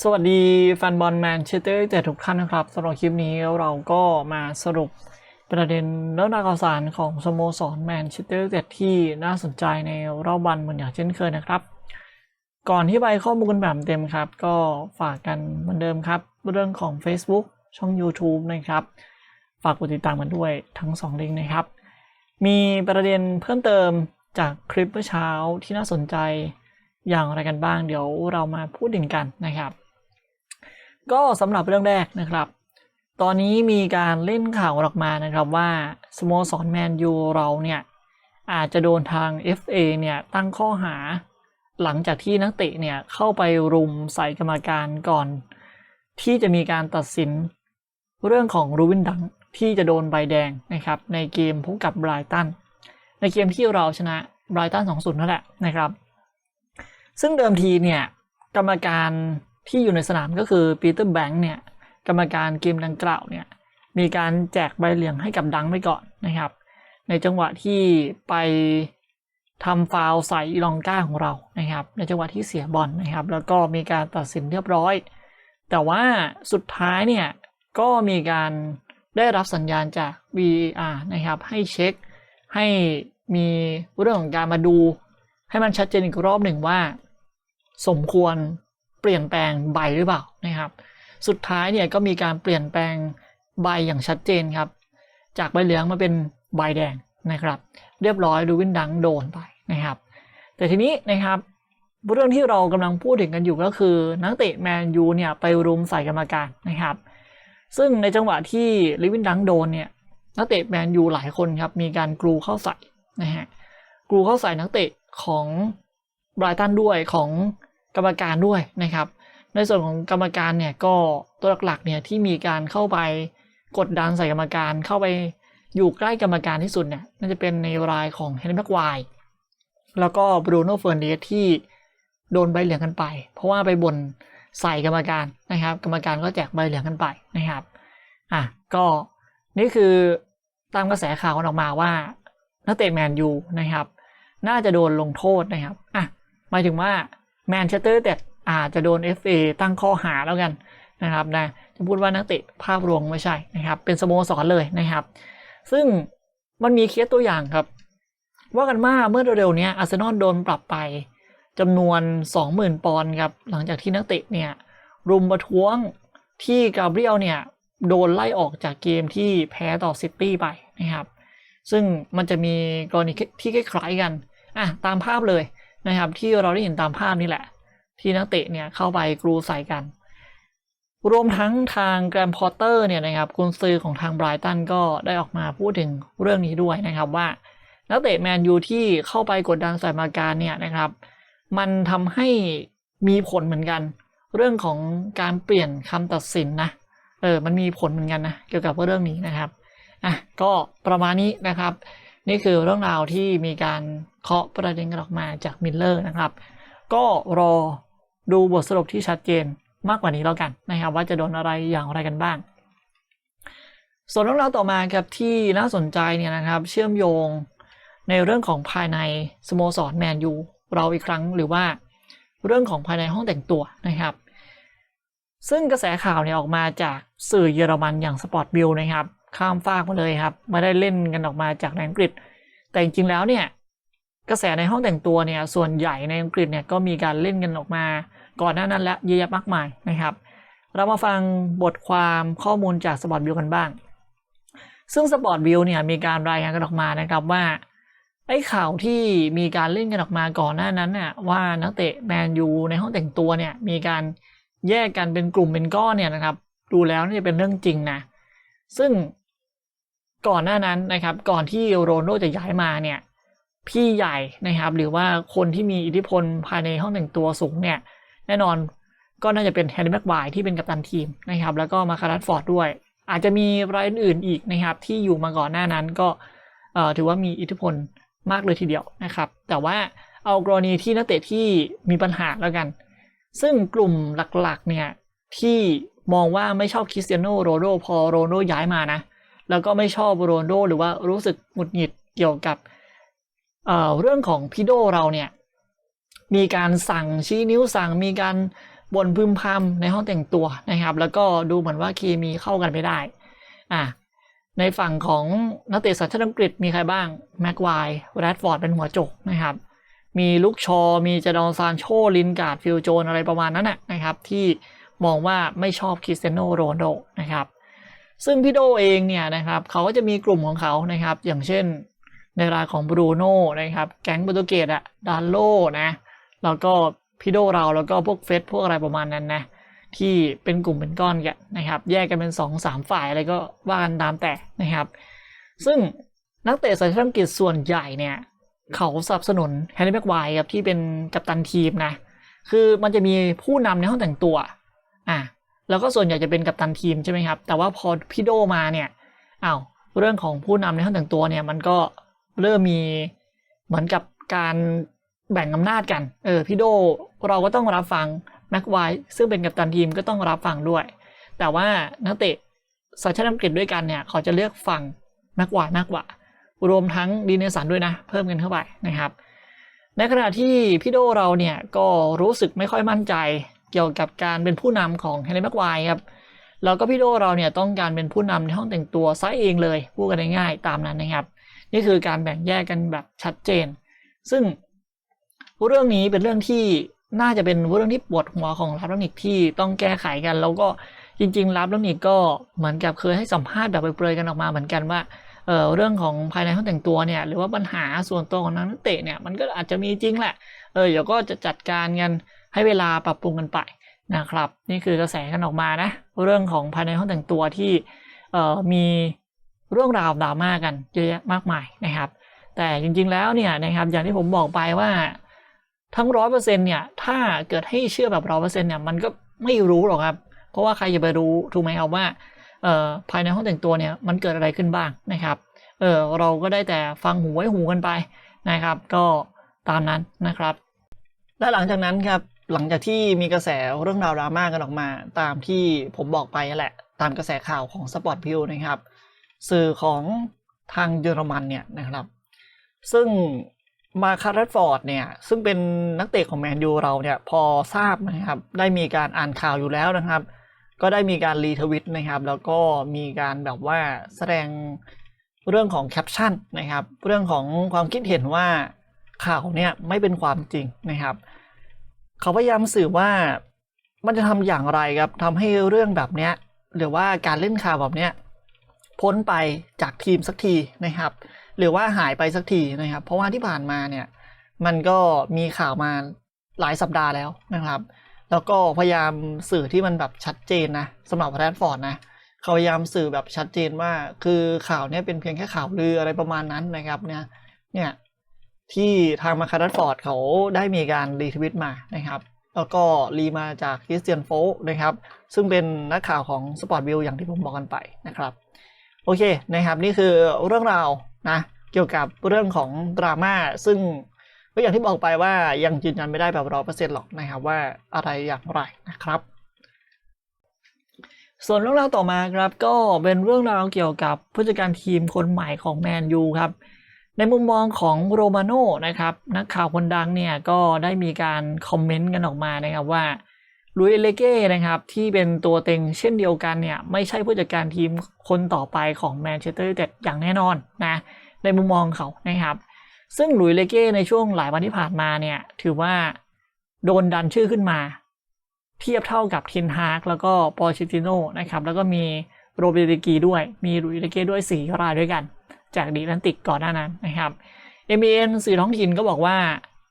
สวัสดีแฟนบอลแมนเชสเตอร์ยูไนเต็ดทุกท่านนะครับสำหรับคลิปนี้เราก็มาสรุปประเด็นเรื่องราวข่าวสารของสโมสรแมนเชสเตอร์ยูไนเต็ดที่น่าสนใจในรอบวันเหมือนอย่างเช่นเคยนะครับ ก่อนที่ไปข้อมูลแบบเต็มครับ ก็ฝากกันเหมือนเดิมครับ เรื่องของ Facebook ช่อง YouTube นะครับ ฝากกดติดตามกันด้วยทั้ง2ลิงก์นะครับ มีประเด็นเพิ่มเติมจากคลิปเมื่อเช้าที่น่าสนใจอย่างไรกันบ้าง เดี๋ยวเรามาพูดถึงกันนะครับ ก็สำหรับเรื่องแรกนะครับ ตอนนี้มีการเล่นข่าวออกมานะครับว่าสโมสรแมนยูเราเนี่ยอาจจะโดนทาง FA เนี่ยตั้งข้อหา หลังจากที่นักเตะเนี่ยเข้าไปรุมใส่กรรมการก่อน ที่จะมีการตัดสินเรื่องของรูวินดังที่จะโดนใบแดงนะครับ ในเกมพบกับไบรตัน ในเกมที่เราชนะไบรตัน2-0นั่นแหละนะครับ ซึ่งเดิมทีเนี่ยกรรมการ ที่อยู่ในสนามก็คือปีเตอร์แบงค์เนี่ยกรรมการเกมดังกล่าวเนี่ยมีการแจกใบเหลืองให้กับดังไปก่อนนะครับ ในจังหวะที่ไปทำฟาวใส่อีลองก้าของเรานะครับ ในจังหวะที่เสียบอลนะครับ แล้วก็มีการตัดสินเรียบร้อย แต่ว่าสุดท้ายเนี่ยก็มีการได้รับสัญญาณจาก VAR นะครับ ให้เช็คให้มีเรื่องของการมาดู ให้มันชัดเจนอีกรอบหนึ่งว่า สมควร เปลี่ยนแปลงใบหรือเปล่านะครับ สุดท้ายเนี่ยก็มีการเปลี่ยนแปลงใบอย่างชัดเจนครับ จากใบเหลืองมาเป็นใบแดงนะครับ เรียบร้อยดูวินดังโดนไปนะครับ แต่ทีนี้นะครับเรื่องที่เรากำลังพูดถึงกันอยู่ก็คือ นักเตะแมนยูเนี่ยไปรุมใส่กรรมการนะครับ ซึ่งในจังหวะที่ลิวินดังโดนเนี่ยนักเตะแมนยูหลายคนครับมีการกรูเข้าใส่นะฮะกรูเข้าใส่นักเตะของไบรตันด้วยของ กรรมการด้วยนะครับ ในส่วนของกรรมการเนี่ยก็ตัวหลักๆเนี่ยที่มีการเข้าไปกดดันใส่กรรมการเข้าไปอยู่ใกล้กรรมการที่สุดเนี่ยน่าจะเป็นในรายของเฮนรี่แม็กไวแล้วก็บรูโน่เฟอร์เนสที่โดนใบเหลืองกันไป เพราะว่าไปบ่นใส่กรรมการนะครับ กรรมการก็แจกใบเหลืองกันไปนะครับอะก็นี่คือตามกระแสข่าวกันออกมาว่านักเตะแมนยูนะครับ น่าจะโดนลงโทษนะครับอะหมายถึงว่า แมนเชสเตอร์แต่อาจจะโดน FA ตั้งข้อหาแล้วกันนะครับนะจะพูดว่านักเตะภาพรวมไม่ใช่นะครับ เป็นสโมสรเลยนะครับ ซึ่งมันมีเคสตัวอย่างครับ ว่ากันว่าเมื่อเร็วๆนี้อาร์เซนอลโดนปรับไปจำนวน 20,000 ปอนด์ครับหลังจากที่นักเตะเนี่ยรุมประท้วงที่กาเบรียลเนี่ยโดนไล่ออกจากเกมที่แพ้ต่อซิตี้ไปนะครับ ซึ่งมันจะมีกรณีที่คล้ายๆกันอะตามภาพเลย นะครับ ที่เราได้เห็นตามภาพนี่แหละ ที่นักเตะเนี่ยเข้าไปกรูใส่กัน รวมทั้งทางแกรมพอตเตอร์เนี่ยนะครับกุนซือของทางไบรตันก็ได้ออกมาพูดถึงเรื่องนี้ด้วยนะครับว่านักเตะแมนยูที่เข้าไปกดดันใส่มาการเนี่ยนะครับ มันทำให้มีผลเหมือนกัน เรื่องของการเปลี่ยนคำตัดสินนะเออมันมีผลเหมือนกันนะเกี่ยวกับเรื่องนี้นะครับอะก็ประมาณนี้นะครับ นี่คือเรื่องราวที่มีการเคาะประเด็นกันออกมาจากมิลเลอร์นะครับ ก็รอดูบทสรุปที่ชัดเจนมากกว่านี้แล้วกันนะครับ ว่าจะโดนอะไรอย่างไรกันบ้าง ส่วนเรื่องราวต่อมาครับที่น่าสนใจเนี่ยนะครับ เชื่อมโยงในเรื่องของภายในสโมสรแมนยูเราอีกครั้งหรือว่าเรื่องของภายในห้องแต่งตัวนะครับ ซึ่งกระแสข่าวเนี่ยออกมาจากสื่อเยอรมันอย่างสปอร์ตบิลนะครับ ข้ามฟากมาเลยครับไม่ได้เล่นกันออกมาจากในอังกฤษ แต่จริงๆแล้วเนี่ยกระแสในห้องแต่งตัวเนี่ยส่วนใหญ่ในอังกฤษเนี่ยก็มีการเล่นกันออกมา ก่อนหน้านั้นแล้วเยอะแยะมากมายนะครับ เรามาฟังบทความข้อมูลจากสปอร์ตบิลกันบ้าง ซึ่งสปอร์ตบิลเนี่ยมีการรายงานกันออกมานะครับว่าไอ้ข่าวที่มีการเล่นกันออกมาก่อนหน้านั้นน่ะว่านักเตะแมนยูในห้องแต่งตัวเนี่ยมีการแยกกันเป็นกลุ่มเป็นก้อนเนี่ยนะครับ ดูแล้วนี่เป็นเรื่องจริงนะซึ่ง ก่อนหน้านั้นนะครับ ก่อนที่โรนลโดจะย้ายมาเนี่ย พี่ใหญ่นะครับ หรือว่าคนที่มีอิทธิพลภายในห้องแต่งตัวสูงเนี่ย แน่นอนก็น่าจะเป็นแฮร์รี่แม็กไวร์ที่เป็นกัปตันทีมนะครับ แล้วก็มาคารัตฟอร์ดด้วย อาจจะมีรายอื่นอีกนะครับ ที่อยู่มาก่อนหน้านั้นก็ถือว่ามีอิทธิพลมากเลยทีเดียวนะครับ แต่ว่าเอากรณีที่นักเตะที่มีปัญหาแล้วกัน ซึ่งกลุ่มหลักๆเนี่ยที่มองว่าไม่ชอบคริสเตียโนโรโดพอโรนลโดย้ายมานะ แล้วก็ไม่ชอบโรนโดหรือว่ารู้สึกหงุดหงิดเกี่ยวกับเเรื่องของพี่โดเราเนี่ยมีการสั่งชี้นิ้วสั่งมีการบ่นพึมพำในห้องแต่งตัวนะครับ แล้วก็ดูเหมือนว่าเคมีเข้ากันไม่ได้อะในฝั่งของนักเตะสัญชาติอังกฤษมีใครบ้างแม็กไวร์แรดฟอร์ดเป็นหัวโจกนะครับ มีลุกชอ มีจดอนซานโช ลินการ์ด ฟิลโจนอะไรประมาณนั้นนะครับ ที่มองว่าไม่ชอบคริสเตียโนโรนโดนะครับ ซึ่งพี่โดเองเนี่ยนะครับเขาก็จะมีกลุ่มของเขานะครับ อย่างเช่นในรายของบรูโน่นะครับ แก๊งโปรตุเกสอะดานโลนะ แล้วก็พี่โดเราแล้วก็พวกเฟสพวกอะไรประมาณนั้นนะ ที่เป็นกลุ่มเป็นก้อนกันนะครับ แยกกันเป็น2อสามฝ่ายอะไรก็ว่ากันตามแต่นะครับ ซึ่งนักเตะสัญชาติอังกฤษส่วนใหญ่เนี่ย เขาสนับสนุนแฮร์รี่แม็กไวร์ครับที่เป็นกัปตันทีมนะ คือมันจะมีผู้นำในห้องแต่งตัว อะ แล้วก็ส่วนใหญ่จะเป็นกัปตันทีมใช่ไหมครับ แต่ว่าพอพี่โดมาเนี่ยอ้าวเรื่องของผู้นำในห้องแต่งตัวเนี่ยมันก็เริ่มมีเหมือนกับการแบ่งอำนาจกัน เออพี่โดเราก็ต้องรับฟังแม็กไวร์ซึ่งเป็นกัปตันทีมก็ต้องรับฟังด้วย แต่ว่านักเตะสัญชาติอังกฤษด้วยกันเนี่ยเขาจะเลือกฟังแม็กไวร์มากกว่า รวมทั้งดีเนสันด้วยนะ เพิ่มกันเข้าไปนะครับ ในขณะที่พี่โดเราเนี่ยก็รู้สึกไม่ค่อยมั่นใจ เกี่ยวกับการเป็นผู้นำของแฮร์รี่แม็กไวร์ครับแล้วก็พี่โดเราเนี่ยต้องการเป็นผู้นำในห้องแต่งตัวซะเองเลยพูดกันง่ายๆตามนั้นนะครับ นี่คือการแบ่งแยกกันแบบชัดเจน ซึ่งเรื่องนี้เป็นเรื่องที่น่าจะเป็นเรื่องที่ปวดหัวของรับลนิกที่ต้องแก้ไขกัน แล้วก็จริง ๆ รับลนิกก็เหมือนกับเคยให้สัมภาษณ์แบบเปรยๆกันออกมาเหมือนกันว่าเออเรื่องของภายในห้องแต่งตัวเนี่ยหรือว่าปัญหาส่วนตัวของนักเตะเนี่ยมันก็อาจจะมีจริงแหละเออเดี๋ยวก็จะจัดการกัน ให้เวลาปรับปรุงกันไปนะครับ นี่คือกระแสกันออกมานะ เรื่องของภายในห้องแต่งตัวที่เออมีเรื่องราวดราม่ากันเยอะแยะมากมายนะครับ แต่จริงๆแล้วเนี่ยนะครับอย่างที่ผมบอกไปว่าทั้งร้อยเปอร์เซ็นเนี่ยถ้าเกิดให้เชื่อแบบร้อยเปอร์เซ็นเนี่ยมันก็ไม่รู้หรอกครับ เพราะว่าใครจะไปรู้ถูกไหมครับว่าเออภายในห้องแต่งตัวเนี่ยมันเกิดอะไรขึ้นบ้างนะครับเออเราก็ได้แต่ฟังหูไว้หูกันไปนะครับ ก็ตามนั้นนะครับ และหลังจากนั้นครับ หลังจากที่มีกระแสเรื่องราวดราม่ากันออกมา ตามที่ผมบอกไปนั่นแหละ ตามกระแสข่าวของสปอร์ตพิวนะครับ สื่อของทางเยอรมันเนี่ยนะครับ ซึ่งมาคาร์ดฟอร์ดเนี่ยซึ่งเป็นนักเตะของแมนยูเราเนี่ยพอทราบนะครับ ได้มีการอ่านข่าวอยู่แล้วนะครับ ก็ได้มีการรีทวิตนะครับ แล้วก็มีการแบบว่าแสดงเรื่องของแคปชั่นนะครับ เรื่องของความคิดเห็นว่าข่าวเนี่ยไม่เป็นความจริงนะครับ เขาพยายามสื่อว่ามันจะทำอย่างไรครับทำให้เรื่องแบบเนี้ยหรือว่าการเล่นข่าวแบบเนี้ยพ้นไปจากทีมสักทีนะครับ หรือว่าหายไปสักทีนะครับ เพราะว่าที่ผ่านมาเนี่ยมันก็มีข่าวมาหลายสัปดาห์แล้วนะครับ แล้วก็พยายามสื่อที่มันแบบชัดเจนนะสำหรับแรดฟอร์ดนะเขาพยายามสื่อแบบชัดเจนว่าคือข่าวเนี้ยเป็นเพียงแค่ข่าวลืออะไรประมาณนั้นนะครับเนี่ยเนี่ย ที่ทางมาคาร์ดฟอร์ดเขาได้มีการรีทวิตมานะครับ แล้วก็รีมาจากคริสเตียนโฟกนะครับ ซึ่งเป็นนักข่าวของสปอร์ตวิวอย่างที่ผมบอกกันไปนะครับ โอเคนะครับนี่คือเรื่องราวนะเกี่ยวกับเรื่องของดราม่าซึ่งก็อย่างที่บอกไปว่ายังยืนยันไม่ได้แบบร้อยเปอร์เซ็นต์หรอกนะครับว่าอะไรอย่างไรนะครับ ส่วนเรื่องราวต่อมาครับก็เป็นเรื่องราวเกี่ยวกับผู้จัดการทีมคนใหม่ของแมนยูครับ ในมุมมองของโรมาโน่นะครับนักข่าวคนดังเนี่ยก็ได้มีการคอมเมนต์กันออกมานะครับว่าลุยเอเลเก้นะครับที่เป็นตัวเต็งเช่นเดียวกันเนี่ยไม่ใช่ผู้จัดการทีมคนต่อไปของแมนเชสเตอร์ยูไนเต็ดอย่างแน่นอนนะในมุมมองเขานะครับ ซึ่งลุยเลเก้ในช่วงหลายวันที่ผ่านมาเนี่ยถือว่าโดนดันชื่อขึ้นมา เทียบเท่ากับเทนฮากแล้วก็ปอร์ชิติโนนะครับแล้วก็มีโรเบร์ตกีด้วยมีลุยเลเก้ด้วยสี่รายด้วยกัน จากดีแลนติกก่อนหน้านั้นนะครับ m อ n สื่อท้องถิ่นก็บอกว่า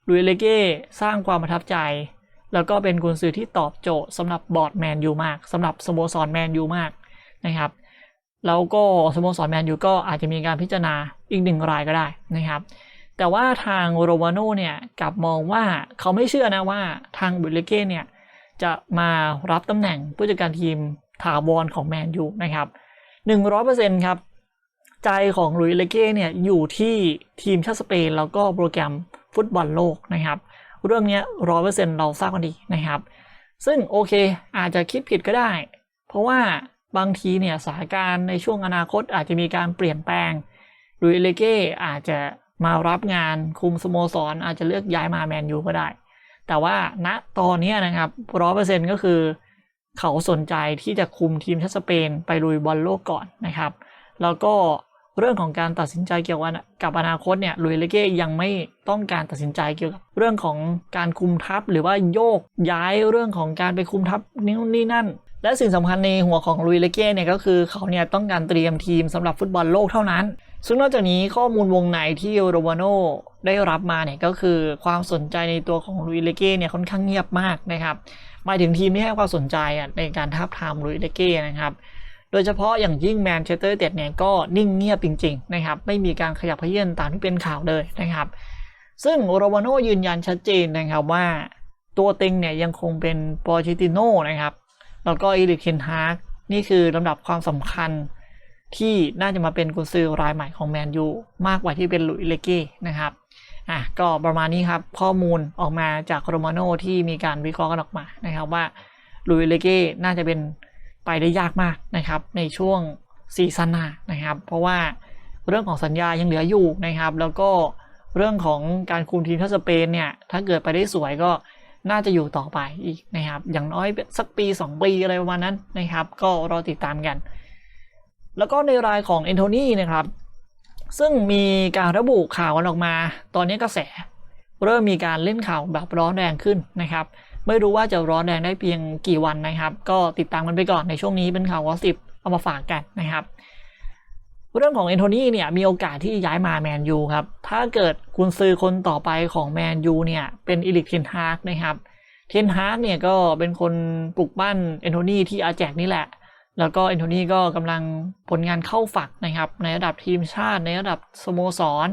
ลุยเลเก้สร้างความประทับใจ แล้วก็เป็นกุนซือที่ตอบโจทย์สำหรับบอร์ดแมนยูมากสำหรับสโมสรแมนยูมากนะครับแล้วก็สโมสรแมนยูก็อาจจะมีการพิจารณาอีกหนึ่งรายก็ได้นะครับ แต่ว่าทางโรวาโนเนี่ยกลับมองว่าเขาไม่เชื่อนะว่าทางบุลเลเก้เนี่ยจะมารับตำแหน่งผู้จัดการทีมถาวรของแมนยูนะครับหนึ่งร้อยเปอร์เซ็นต์ครับ ใจของลุยเลเก้เนี่ยอยู่ที่ทีมชาติสเปนแล้วก็โปรแกรมฟุตบอลโลกนะครับ เรื่องนี้ร้อยเปอร์เซ็นต์เราทราบกันดีนะครับ ซึ่งโอเคอาจจะคิดผิดก็ได้ เพราะว่าบางทีเนี่ยสถานการณ์ในช่วงอนาคตอาจจะมีการเปลี่ยนแปลงลุยเลเก้อาจจะมารับงานคุมสโมสรอาจจะเลือกย้ายมาแมนยูก็ได้ แต่ว่าณตอนนี้นะครับร้อยเปอร์เซ็นก็คือ เขาสนใจที่จะคุมทีมชาติสเปนไปลุยบอลโลกก่อนนะครับ แล้วก็ เรื่องของการตัดสินใจเกี่ยวกับอนาคตเนี่ยลุยเลเก้ยังไม่ต้องการตัดสินใจเกี่ยวกับเรื่องของการคุมทัพหรือว่าโยกย้ายเรื่องของการไปคุมทัพนี่นี่นั่น และสิ่งสำคัญในหัวของลุยเลเก้เนี่ยก็คือเขาเนี่ยต้องการเตรียมทีมสำหรับฟุตบอลโลกเท่านั้น ซึ่งนอกจากนี้ข้อมูลวงในที่โรวาโนได้รับมาเนี่ยก็คือความสนใจในตัวของลุยเลเก้เนี่ยค่อนข้างเงียบมากนะครับหมายถึงทีมที่ให้ความสนใจในการทับทามลุยเลเก้นะครับ โดยเฉพาะอย่างยิ่งแมนเชสเตอร์เต็ดเนี่ยก็นิ่งเงียบจริงๆนะครับไม่มีการขยับเขยื่อนตามที่เป็นข่าวเลยนะครับ ซึ่งโรวาโนยืนยันชัดเจนนะครับว่าตัวเต็งเนี่ยยังคงเป็นปอชิติโน่นะครับแล้วก็อีริกเคนฮาร์กนี่คือลำดับความสำคัญที่น่าจะมาเป็นกุนซือรายใหม่ของแมนยูมากกว่าที่เป็นลุยเลเก้นะครับอะก็ประมาณนี้ครับข้อมูลออกมาจากโรมาโนที่มีการวิเคราะห์กันออกมานะครับว่าลุยเลเก้น่าจะเป็น ไปได้ยากมากนะครับในช่วงซีซั่นหน้านะครับ เพราะว่าเรื่องของสัญญายังเหลืออยู่นะครับ แล้วก็เรื่องของการคุมทีมชาติสเปนเนี่ยถ้าเกิดไปได้สวยก็น่าจะอยู่ต่อไปอีกนะครับ อย่างน้อยสักปี 2 ปีอะไรประมาณนั้นนะครับ ก็รอติดตามกัน แล้วก็ในรายของเอนโทนีนะครับ ซึ่งมีการระบุข่าวกันออกมา ตอนนี้กระแส เริ่มมีการเล่นข่าวแบบร้อนแรงขึ้นนะครับ ไม่รู้ว่าจะร้อนแรงได้เพียงกี่วันนะครับ ก็ติดตามกันไปก่อนในช่วงนี้เป็นข่าววอสิบเอามาฝากกันนะครับ เรื่องของเอนโทนีเนี่ยมีโอกาสที่ย้ายมาแมนยูครับ ถ้าเกิดคุณซื้อคนต่อไปของแมนยูเนี่ยเป็นอิลิกเทนฮากนะครับ เทนฮากเนี่ยก็เป็นคนปลุกปั้นเอนโทนีที่อาแจกนี่แหละ แล้วก็เอนโทนีก็กำลังผลงานเข้าฝักนะครับ ในระดับทีมชาติในระดับสโมสร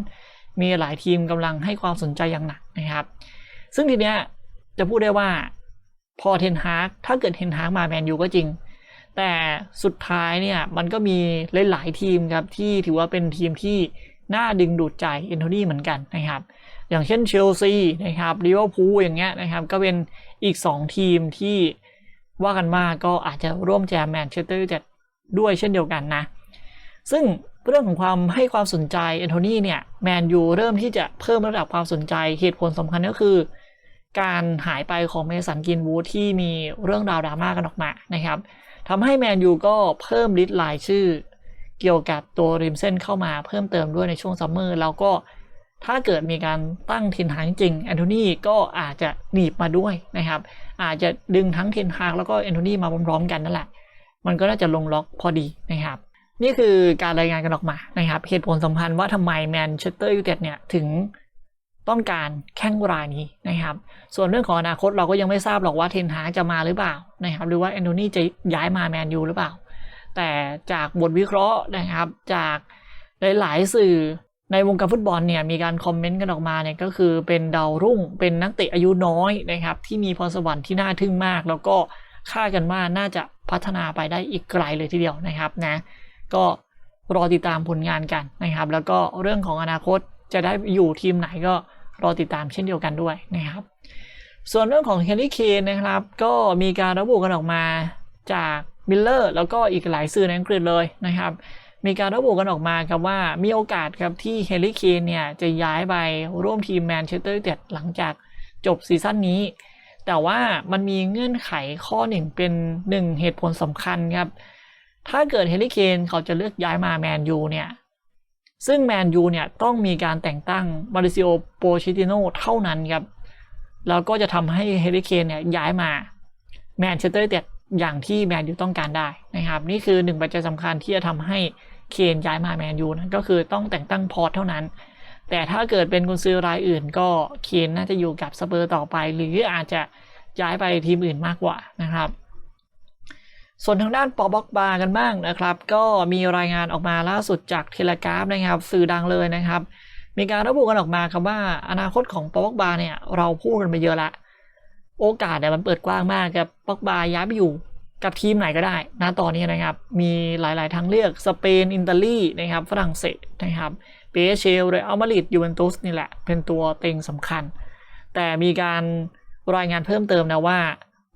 มีหลายทีมกำลังให้ความสนใจอย่างหนักนะครับ ซึ่งทีเนี้ย จะพูดได้ว่าพอเทนฮากถ้าเกิดเทนฮากมาแมนยูก็จริง แต่สุดท้ายเนี่ยมันก็มีหลายๆทีมครับที่ถือว่าเป็นทีมที่น่าดึงดูดใจเอนโทนีเหมือนกันนะครับ อย่างเช่นเชลซีนะครับลิเวอร์พูลอย่างเงี้ยนะครับ ก็เป็นอีก 2 ทีมที่ว่ากันว่าก็อาจจะร่วมแจมแมนเชสเตอร์ยูไนเต็ดด้วยเช่นเดียวกันนะ ซึ่งเรื่องของความให้ความสนใจเอนโทนีเนี่ยแมนยูเริ่มที่จะเพิ่มระดับความสนใจเหตุผลสำคัญก็คือ การหายไปของเมสันกินวูดที่มีเรื่องราวดราม่ากันออกมานะครับทำให้แมนยูก็เพิ่มลิสต์รายชื่อ เกี่ยวกับตัวริมเส้นเข้ามาเพิ่มเติมด้วยในช่วงซัมเมอร์แล้วก็ถ้าเกิดมีการตั้งเทนฮากจริงแอนโทนีก็อาจจะหนีบมาด้วยนะครับ อาจจะดึงทั้งเทนฮากแล้วก็แอนโทนีมาพร้อมๆกันนั่นแหละ มันก็น่าจะลงล็อกพอดีนะครับ นี่คือการรายงานกันออกมานะครับเหตุผลสำคัญว่าทำไมแมนเชสเตอร์ยูไนเต็ดเนี่ยถึง ต้องการแข้งรายนี้นะครับ ส่วนเรื่องของอนาคตเราก็ยังไม่ทราบหรอกว่าเทนฮาจะมาหรือเปล่านะครับ หรือว่าแอนโทนีจะย้ายมาแมนยูหรือเปล่า แต่จากบทวิเคราะห์นะครับ จากหลาย ๆ สื่อในวงการฟุตบอลเนี่ยมีการคอมเมนต์กันออกมาเนี่ยก็คือเป็นดาวรุ่ง เป็นนักเตะอายุน้อยนะครับ ที่มีพรสวรรค์ที่น่าทึ่งมาก แล้วก็คาดกันว่าน่าจะพัฒนาไปได้อีกไกลเลยทีเดียวนะครับนะก็รอติดตามผลงานกันนะครับ แล้วก็เรื่องของอนาคตจะได้อยู่ทีมไหนก็ รอติดตามเช่นเดียวกันด้วยนะครับ ส่วนเรื่องของเฮนรี่เคนนะครับ ก็มีการระบุกันออกมาจากมิลเลอร์แล้วก็อีกหลายสื่อในอังกฤษเลยนะครับ มีการระบุกันออกมาครับว่ามีโอกาสครับที่เฮนรี่เคนเนี่ยจะย้ายไปร่วมทีมแมนเชสเตอร์ยูไนเต็ดหลังจากจบซีซั่นนี้ แต่ว่ามันมีเงื่อนไขข้อหนึ่งเป็นหนึ่งเหตุผลสำคัญครับถ้าเกิดเฮนรี่เคนเขาจะเลือกย้ายมาแมนยูเนี่ย ซึ่งแมนยูเนี่ยต้องมีการแต่งตั้งมาริซิโอโปชิติโนเท่านั้นครับ แล้วก็จะทำให้เฮนรี่เคนเนี่ยย้ายมาแมนเชสเตอร์ยูไนเต็ดอย่างที่แมนยูต้องการได้นะครับ นี่คือหนึ่งปัจจัยสำคัญที่จะทำให้เคนย้ายมาแมนยูนะก็คือต้องแต่งตั้งพอร์ตเท่านั้น แต่ถ้าเกิดเป็นกุนซือรายอื่น ก็เคนน่าจะอยู่กับสเปอร์ต่อไป หรืออาจจะย้ายไปทีมอื่นมากกว่านะครับ ส่วนทางด้านปอบ็อกบากันบ้างนะครับ ก็มีรายงานออกมาล่าสุดจากเทเลกราฟนะครับ สื่อดังเลยนะครับ มีการระบุกันออกมาครับว่าอนาคตของปอบ็อกบาเนี่ยเราพูดกันไปเยอะละ โอกาสเนี่ยมันเปิดกว้างมากครับปอกบาย้ายไปอยู่กับทีมไหนก็ได้นะตอนนี้นะครับ มีหลายๆทางเลือกสเปนอิตาลีนะครับฝรั่งเศสนะครับเปเชลเรอัลมาดริดยูเวนตุสนี่แหละ เป็นตัวเต็งสำคัญ แต่มีการรายงานเพิ่มเติมนะว่า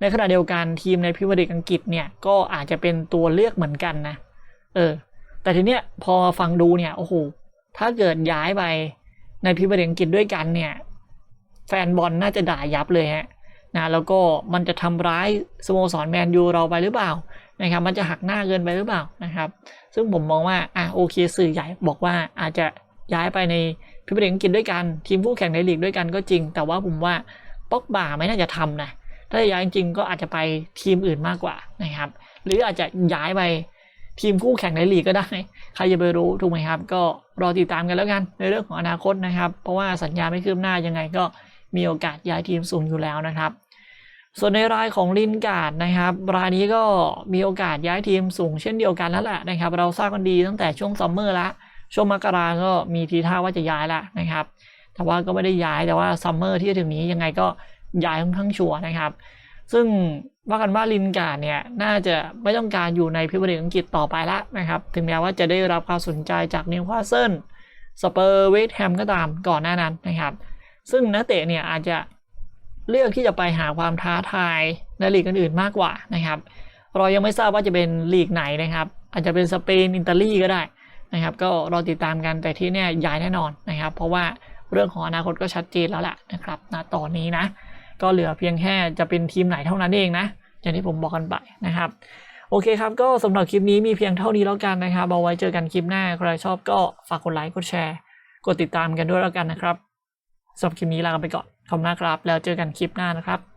ในขณะเดียวกันทีมในพิมยร์ลีกอังกฤษเนี่ยก็อาจจะเป็นตัวเลือกเหมือนกันนะ เออ แต่ทีเนี้ยพอฟังดูเนี่ยโอ้โหถ้าเกิดย้ายไปในพิมยร์ลีกอังกฤษด้วยกันเนี่ย แฟนบอลน่าจะด่ายับเลยฮะนะแล้วก็มันจะทำร้ายสโมสรแมนยูเราไปหรือเปล่านะครับมันจะหักหน้าเกินไปหรือเปล่านะครับ ซึ่งผมมองว่าอะโอเคสื่อใหญ่บอกว่าอาจจะย้ายไปในพิมพ์ลีกอังกฤษด้วยกัน ทีมคู่แข่งในลีกด้วยกันก็จริง แต่ว่าผมว่าป็อกบ่าไม่น่าจะทำนะ ถ้าย้ายจริงก็อาจจะไปทีมอื่นมากกว่านะครับ หรืออาจจะย้ายไปทีมคู่แข่งในลีกก็ได้ ใครจะไปรู้ถูกไหมครับ ก็รอติดตามกันแล้วกันในเรื่องของอนาคตนะครับ เพราะว่าสัญญาไม่คืบหน้ายังไงก็มีโอกาสย้ายทีมสูงอยู่แล้วนะครับ ส่วนในรายของลินการ์ดนะครับ รายนี้ก็มีโอกาสย้ายทีมสูงเช่นเดียวกันแล้วแหละนะครับ เราทราบกันดีตั้งแต่ช่วงซัมเมอร์ละ ช่วงมกราก็มีทีท่าว่าจะย้ายละนะครับ แต่ว่าก็ไม่ได้ย้ายแต่ว่าซัมเมอร์ที่จะถึงนี้ยังไงก็ ย้ายค่อนข้างชัวร์นะครับ ซึ่งว่ากันว่าลินการ์ดเนี่ยน่าจะไม่ต้องการอยู่ในพิมพ์ลีกอังกฤษต่อไปละนะครับ ถึงแม้ว่าจะได้รับความสนใจจากนิวคาสเซิลสเปอร์เวสต์แฮมก็ตามก่อนหน้านั้นนะครับ ซึ่งนักเตะเนี่ยอาจจะเลือกที่จะไปหาความท้าทายในลีกอื่นๆมากกว่านะครับ เรายังไม่ทราบว่าจะเป็นลีกไหนนะครับ อาจจะเป็นสเปนอิตาลีก็ได้นะครับ ก็รอติดตามกันแต่ที่เนี่ยย้ายแน่นอนนะครับ เพราะว่าเรื่องของอนาคตก็ชัดเจนแล้วแหละนะครับณตอนนี้นะ ก็เหลือเพียงแค่จะเป็นทีมไหนเท่านั้นเองนะ อย่างที่ผมบอกกันไปนะครับ โอเคครับ ก็สำหรับคลิปนี้มีเพียงเท่านี้แล้วกันนะครับ เอาไว้เจอกันคลิปหน้า ใครชอบก็ฝากกดไลค์ กดแชร์ กดติดตามกันด้วยแล้วกันนะครับสำหรับคลิปนี้ลาไปก่อน ขอบคุณมากครับ แล้วเจอกันคลิปหน้านะครับ